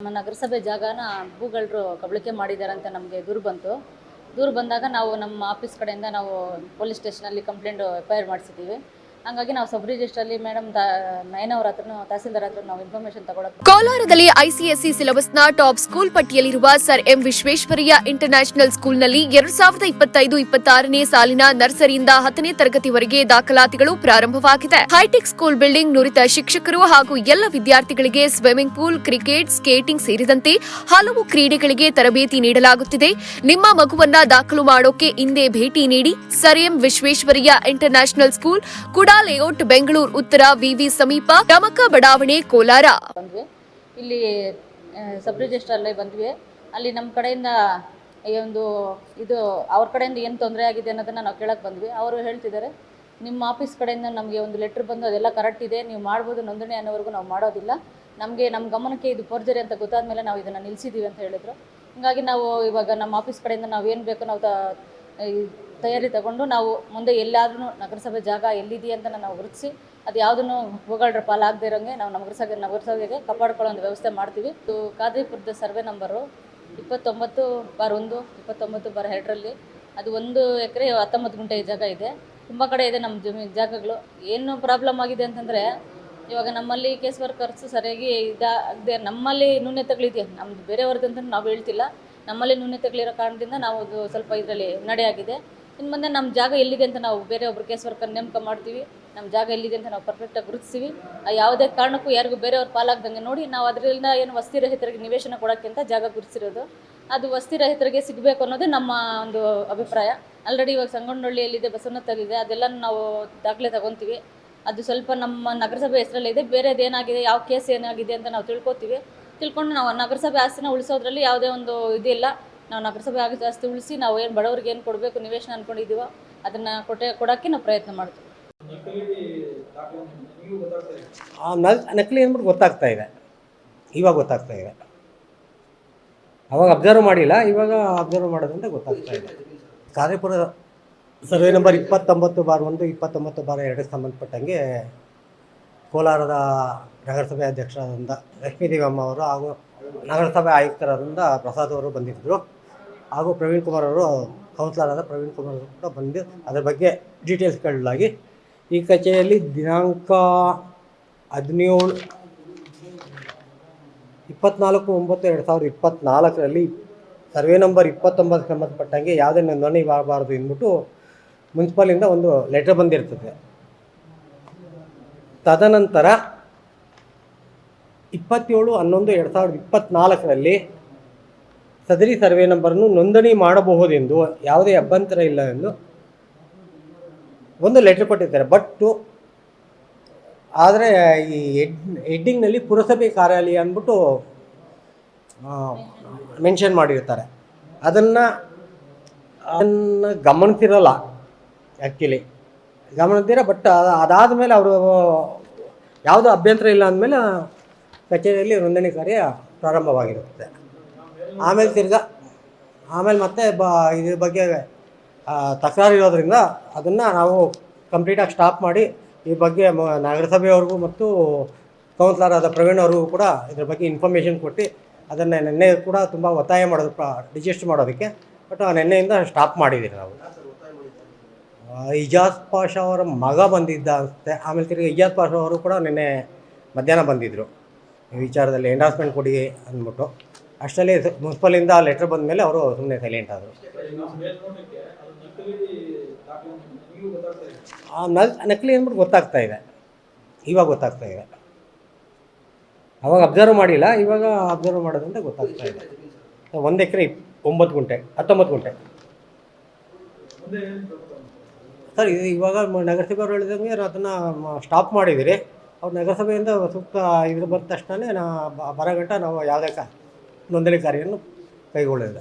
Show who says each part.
Speaker 1: ನಮ್ಮ ನಗರಸಭೆ ಜಾಗನ ಭೂಗಳರು ಕಬಳಿಕೆ ಮಾಡಿದ್ದಾರೆ ಅಂತ ನಮಗೆ ದೂರು ಬಂತು. ದೂರು ಬಂದಾಗ ನಾವು ನಮ್ಮ ಆಫೀಸ್ ಕಡೆಯಿಂದ ನಾವು ಪೊಲೀಸ್ ಸ್ಟೇಷನಲ್ಲಿ ಕಂಪ್ಲೇಂಟ್ ಎಫ್ ಐ ಆರ್ ಮಾಡಿಸಿದ್ದೀವಿ. ಹಂಗಾಗಿ ನಾವು ಸಬ್ ರಿಜಿಸ್ಟ್ರಲ್ಲಿ ಮೇಡಮ್ ಅವ್ರ ತಹಸೀಲ್ದಾರ್ ಹತ್ರ ನಾವು ಇನ್ಫಾರ್ಮೇಶನ್ ತಗೊಳ್ಳೋದು
Speaker 2: ಕೋಲಾರದಲ್ಲಿ ಐಸಿಎಸ್ಸಿ ಸಿಲೆಬಸ್ನ ಟಾಪ್ ಸ್ಕೂಲ್ ಪಟ್ಟಿಯಲ್ಲಿರುವ ಸರ್ ಎಂ ವಿಶ್ವೇಶ್ವರಯ್ಯ ಇಂಟರ್ನ್ಯಾಷನಲ್ ಸ್ಕೂಲ್ನಲ್ಲಿ ಎರಡ್ ಸಾವಿರದ ಇಪ್ಪತ್ತೈದು, ಇಪ್ಪತ್ತಾರನೇ ಸಾಲಿನ ನರ್ಸರಿಯಿಂದ ಹತ್ತನೇ ತರಗತಿವರೆಗೆ ದಾಖಲಾತಿಗಳು ಪ್ರಾರಂಭವಾಗಿದೆ. ಹೈಟೆಕ್ ಸ್ಕೂಲ್ ಬಿಲ್ಡಿಂಗ್ ನುರಿತ ಶಿಕ್ಷಕರು ಹಾಗೂ ಎಲ್ಲ ವಿದ್ಯಾರ್ಥಿಗಳಿಗೆ ಸ್ವಿಮ್ಮಿಂಗ್ ಪೂಲ್ ಕ್ರಿಕೆಟ್ ಸ್ಕೇಟಿಂಗ್ ಸೇರಿದಂತೆ ಹಲವು ಕ್ರೀಡೆಗಳಿಗೆ ತರಬೇತಿ ನೀಡಲಾಗುತ್ತಿದೆ. ನಿಮ್ಮ ಮಗುವನ್ನ ದಾಖಲು ಮಾಡೋಕೆ ಇಂದೇ ಭೇಟಿ ನೀಡಿ sir M Visvesvaraya international school KUDA layout Bengaluru ಉತ್ತರ ವಿವಿ ಸಮೀಪ ಟಮಕ ಬಡಾವಣೆ ಕೋಲಾರ.
Speaker 1: ಇಲ್ಲಿ ಸಬ್ ರಿಜಿಸ್ಟ್ರಲ್ಲೇ ಬಂದ್ವಿ. ಅಲ್ಲಿ ನಮ್ಮ ಕಡೆಯಿಂದ ಈ ಒಂದು ಇದು ಅವ್ರ ಕಡೆಯಿಂದ ಏನು ತೊಂದರೆ ಆಗಿದೆ ಅನ್ನೋದನ್ನು ನಾವು ಕೇಳಕ್ಕೆ ಬಂದ್ವಿ. ಅವರು ಹೇಳ್ತಿದ್ದಾರೆ, ನಿಮ್ಮ ಆಫೀಸ್ ಕಡೆಯಿಂದ ನಮಗೆ ಒಂದು ಲೆಟ್ರ್ ಬಂದು ಅದೆಲ್ಲ ಕರೆಕ್ಟ್ ಇದೆ. ನೀವು ಮಾಡ್ಬೋದು ನೋಂದಣಿ ಅನ್ನೋವರೆಗೂ ನಾವು ಮಾಡೋದಿಲ್ಲ. ನಮಗೆ ನಮ್ಮ ಗಮನಕ್ಕೆ ಇದು ಫೋರ್ಜರಿ ಅಂತ ಗೊತ್ತಾದ ಮೇಲೆ ನಾವು ಇದನ್ನು ನಿಲ್ಲಿಸಿದ್ದೀವಿ ಅಂತ ಹೇಳಿದರು. ಹಾಗಾಗಿ ನಾವು ಇವಾಗ ನಮ್ಮ ಆಫೀಸ್ ಕಡೆಯಿಂದ ನಾವು ಏನು ಬೇಕೋ ನಾವು ತ ತಯಾರಿ ತಗೊಂಡು ನಾವು ಮುಂದೆ ಎಲ್ಲಾದ್ರೂ ನಗರಸಭೆ ಜಾಗ ಎಲ್ಲಿದೆ ಅಂತ ನಾವು ಗುರುತಿಸಿ, ಅದು ಯಾವುದನ್ನು ಭೂಗಳರ ಪಾಲಾಗದೇ ಇರೋಂಗೆ ನಾವು ನಗರಸಭೆ, ನಗರಸಭೆಗೆ ಕಾಪಾಡ್ಕೊಳ್ಳೋ ಒಂದು ವ್ಯವಸ್ಥೆ ಮಾಡ್ತೀವಿ. ಇದು ಖಾದ್ರಿಪುರದ ಸರ್ವೆ ನಂಬರು ಇಪ್ಪತ್ತೊಂಬತ್ತು ಬಾರ್ ಒಂದು, ಇಪ್ಪತ್ತೊಂಬತ್ತು ಬಾರ್ ಎರಡರಲ್ಲಿ. ಅದು ಒಂದು ಎಕರೆ ಹತ್ತೊಂಬತ್ತು ಗುಂಟೆ ಜಾಗ ಇದೆ. ತುಂಬ ಕಡೆ ಇದೆ ನಮ್ಮ ಜಮೀ, ಜಾಗಗಳು. ಏನು ಪ್ರಾಬ್ಲಮ್ ಆಗಿದೆ ಅಂತಂದರೆ, ಇವಾಗ ನಮ್ಮಲ್ಲಿ ಕೇಸ್ ವರ್ಕರ್ಸ್ ಸರಿಯಾಗಿ ಇದಾಗದೆ ನಮ್ಮಲ್ಲಿ ನ್ಯೂನ್ಯತೆಗಳಿದೆ ನಮ್ದು ಬೇರೆಯವ್ರದ್ದು ನಾವು ಹೇಳ್ತಿಲ್ಲ. ನಮ್ಮಲ್ಲಿ ನ್ಯೂನ್ಯತೆಗಳಿರೋ ಕಾರಣದಿಂದ ನಾವು ಸ್ವಲ್ಪ ಇದರಲ್ಲಿ ನಡೆಯಾಗಿದೆ. ಇನ್ನು ಮುಂದೆ ನಮ್ಮ ಜಾಗ ಎಲ್ಲಿದೆ ಅಂತ ನಾವು ಬೇರೆ ಒಬ್ರು ಕೇಸ್ ವರ್ಕರ್ ನೇಮಕ ಮಾಡ್ತೀವಿ. ನಮ್ಮ ಜಾಗ ಎಲ್ಲಿದೆ ಅಂತ ನಾವು ಪರ್ಫೆಕ್ಟಾಗಿ ಗುರುತಿಸ್ತೀವಿ. ಆ ಯಾವುದೇ ಕಾರಣಕ್ಕೂ ಯಾರಿಗೂ ಬೇರೆಯವ್ರ ಪಾಲಾಗ್ದಂಗೆ ನೋಡಿ ನಾವು ಅದರಿಂದ ಏನು ವಸ್ತಿ ರಹಿತರಿಗೆ ನಿವೇಶನ ಕೊಡೋಕ್ಕಿಂತ ಜಾಗ ಗುರುತಿಸಿರೋದು. ಅದು ವಸ್ತಿ ರಹಿತರಿಗೆ ಸಿಗಬೇಕು ಅನ್ನೋದೇ ನಮ್ಮ ಒಂದು ಅಭಿಪ್ರಾಯ. ಆಲ್ರೆಡಿ ಇವಾಗ ಸಂಗೊಂಡಳ್ಳಿಯಲ್ಲಿದೆ ಬಸವನತ್ತಲ್ಲಿದೆ ಅದೆಲ್ಲ ನಾವು ದಾಖಲೆ ತಗೊತೀವಿ. ಅದು ಸ್ವಲ್ಪ ನಮ್ಮ ನಗರಸಭೆ ಹೆಸರಲ್ಲಿದೆ ಬೇರೆದು ಏನಾಗಿದೆ, ಯಾವ ಕೇಸ್ ಏನಾಗಿದೆ ಅಂತ ನಾವು ತಿಳ್ಕೊತೀವಿ. ತಿಳ್ಕೊಂಡು ನಾವು ನಗರಸಭೆ ಆಸ್ತಿನ ಉಳಿಸೋದ್ರಲ್ಲಿ ಯಾವುದೇ ಒಂದು ಇದಿಲ್ಲ. ನಾವು ನಗರಸಭೆ ಆಗಿ ಜಾಸ್ತಿ ಉಳಿಸಿ ನಾವು ಏನು ಬಡವರಿಗೆ ಏನು ಕೊಡಬೇಕು ನಿವೇಶನ ಅಂದ್ಕೊಂಡಿದ್ದೀವೋ ಅದನ್ನು ಕೊಟ್ಟೆ ಕೊಡೋಕ್ಕೆ ನಾವು ಪ್ರಯತ್ನ ಮಾಡ್ತೀವಿ.
Speaker 3: ಆ ನಲ್ ನಕಲಿ ಅಂದ್ಬಿಟ್ಟು ಗೊತ್ತಾಗ್ತಾ ಇದೆ. ಇವಾಗ ಗೊತ್ತಾಗ್ತಾ ಇದೆ. ಅವಾಗ ಅಬ್ಸರ್ವ್ ಮಾಡಿಲ್ಲ ಇವಾಗ ಅಬ್ಸರ್ವ್ ಮಾಡೋದ್ರಿಂದ ಗೊತ್ತಾಗ್ತಾ ಇದೆ. ಕಾರ್ಯಪುರ ಸರ್ವೆ ನಂಬರ್ ಇಪ್ಪತ್ತೊಂಬತ್ತು ಬಾರ್ ಒಂದು ಇಪ್ಪತ್ತೊಂಬತ್ತು ಬಾರ್ ಎರಡಕ್ಕೆ ಸಂಬಂಧಪಟ್ಟಂಗೆ ಕೋಲಾರದ ನಗರಸಭೆ ಅಧ್ಯಕ್ಷರಾದಂಥ ಲಕ್ಷ್ಮೀದೇವಮ್ಮ ಅವರು ಹಾಗೂ ನಗರಸಭೆ ಆಯುಕ್ತರಾದಂಥ ಪ್ರಸಾದ್ ಅವರು ಬಂದಿದ್ದರು. ಹಾಗೂ ಪ್ರವೀಣ್ ಕುಮಾರ್ ಅವರು, ಕೌನ್ಸಿಲರ್ ಆದ ಪ್ರವೀಣ್ ಕುಮಾರ್ ಅವರು ಕೂಡ ಬಂದು ಅದರ ಬಗ್ಗೆ ಡೀಟೇಲ್ಸ್ ಕೇಳಲಾಗಿ. ಈ ಕಚೇರಿಯಲ್ಲಿ ದಿನಾಂಕ ಹದಿನೇಳು, ಇಪ್ಪತ್ನಾಲ್ಕು, ಒಂಬತ್ತು, ಎರಡು ಸಾವಿರದ ಇಪ್ಪತ್ತ್ನಾಲ್ಕರಲ್ಲಿ ಸರ್ವೆ ನಂಬರ್ ಇಪ್ಪತ್ತೊಂಬತ್ತಕ್ಕೆ ಸಂಬಂಧಪಟ್ಟಂಗೆ ಯಾವುದೇ ನೋಂದಣಿ ಆಗಬಾರ್ದು ಅಂದ್ಬಿಟ್ಟು ಮುನ್ಸಿಪಾಲಿಂದ ಒಂದು ಲೆಟರ್ ಬಂದಿರ್ತದೆ. ತದನಂತರ ಇಪ್ಪತ್ತೇಳು, ಹನ್ನೊಂದು, ಎರಡು ಸಾವಿರದ ಇಪ್ಪತ್ತ್ನಾಲ್ಕರಲ್ಲಿ ಸದರಿ ಸರ್ವೆ ನಂಬರನ್ನು ನೋಂದಣಿ ಮಾಡಬಹುದೆಂದು ಯಾವುದೇ ಅಭ್ಯಂತರ ಇಲ್ಲ ಎಂದು ಒಂದು ಲೆಟರ್ ಕೊಟ್ಟಿದ್ದಾರೆ ಬಟ್ಟು ಆದರೆ ಈ ಎಡ್ ಹೆಡ್ಡಿಂಗ್ನಲ್ಲಿ ಪುರಸಭೆ ಕಾರ್ಯಾಲಯ ಅಂದ್ಬಿಟ್ಟು ಮೆನ್ಷನ್ ಮಾಡಿರ್ತಾರೆ. ಅದನ್ನು ಅದನ್ನು ಗಮನಿಸಿರಲ್ಲ ಆ್ಯಕ್ಚುಲಿ ಗಮನಿಸಿರ ಬಟ್ ಅದಾದ ಮೇಲೆ ಅವರು ಯಾವುದೂ ಅಭ್ಯಂತರ ಇಲ್ಲ ಅಂದಮೇಲೆ ಕಚೇರಿಯಲ್ಲಿ ನೋಂದಣಿ ಕಾರ್ಯ ಪ್ರಾರಂಭವಾಗಿರುತ್ತೆ. ಆಮೇಲೆ ತಿರ್ಗಾ, ಆಮೇಲೆ ಮತ್ತೆ ಬ, ಇದ್ರ ಬಗ್ಗೆ ತಕರಾರು ಇರೋದ್ರಿಂದ ಅದನ್ನು ನಾವು ಕಂಪ್ಲೀಟಾಗಿ ಸ್ಟಾಪ್ ಮಾಡಿ ಈ ಬಗ್ಗೆ ನಗರಸಭೆಯವ್ರಿಗೂ ಮತ್ತು ಕೌನ್ಸಿಲರ್ ಆದ ಪ್ರವೀಣ್ ಅವ್ರಿಗೂ ಕೂಡ ಇದ್ರ ಬಗ್ಗೆ ಇನ್ಫಾರ್ಮೇಷನ್ ಕೊಟ್ಟು ಅದನ್ನು ನಿನ್ನೆ ಕೂಡ ತುಂಬ ಒತ್ತಾಯ ಮಾಡೋದು ಡಿಜೆಸ್ಟ್ ಮಾಡೋದಕ್ಕೆ. ಬಟ್ ನಿನ್ನೆಯಿಂದ ಸ್ಟಾಪ್ ಮಾಡಿದ್ದೀವಿ ನಾವು. ಇಜಾಜ್ ಪಾಷ ಅವರ ಮಗ ಬಂದಿದ್ದ ಅನಿಸುತ್ತೆ. ಆಮೇಲೆ ತಿರುಗಿ ಇಜಾಜ್ ಪಾಷಾ ಅವರು ಕೂಡ ನಿನ್ನೆ ಮಧ್ಯಾಹ್ನ ಬಂದಿದ್ದರು ಈ ವಿಚಾರದಲ್ಲಿ ಎಂಡಾರ್ಸ್ಮೆಂಟ್ ಕೊಡಿ ಅಂದ್ಬಿಟ್ಟು. ಅಷ್ಟರಲ್ಲಿ ಮುನ್ಸಿಪಲಿಂದ ಲೆಟ್ರ್ ಬಂದ ಮೇಲೆ ಅವರು ಸುಮ್ಮನೆ ಸೈಲೆಂಟ್ ಆದರು. ನಕಲಿ ಅಂದ್ಬಿಟ್ಟು ಗೊತ್ತಾಗ್ತಾ ಇದೆ. ಇವಾಗ ಗೊತ್ತಾಗ್ತಾ ಇದೆ. ಅವಾಗ ಅಬ್ಸರ್ವ್ ಮಾಡಿಲ್ಲ, ಇವಾಗ ಅಬ್ಸರ್ವ್ ಮಾಡೋದಂತ ಗೊತ್ತಾಗ್ತಾ ಇದೆ. ಒಂದು ಎಕರೆ ಒಂಬತ್ತು ಗುಂಟೆ, ಹತ್ತೊಂಬತ್ತು ಗುಂಟೆ. ಸರ್ ಇದು ಇವಾಗ ನಗರಸಭೆ ನಗರಸಭೆಯವ್ರು ಹೇಳಿದಂಗೆ ಅದನ್ನು ಸ್ಟಾಪ್ ಮಾಡಿದ್ದೀರಿ. ಅವ್ರು ನಗರಸಭೆಯಿಂದ ಸೂಕ್ತ ಇದ್ರ ಬಂದ ತಕ್ಷಣ ಬರೋ ಗಂಟ ನಾವು ಯಾವುದೇ ನೋಂದಣಿ ಕಾರ್ಯವನ್ನು ಕೈಗೊಳ್ಳಿಲ್ಲ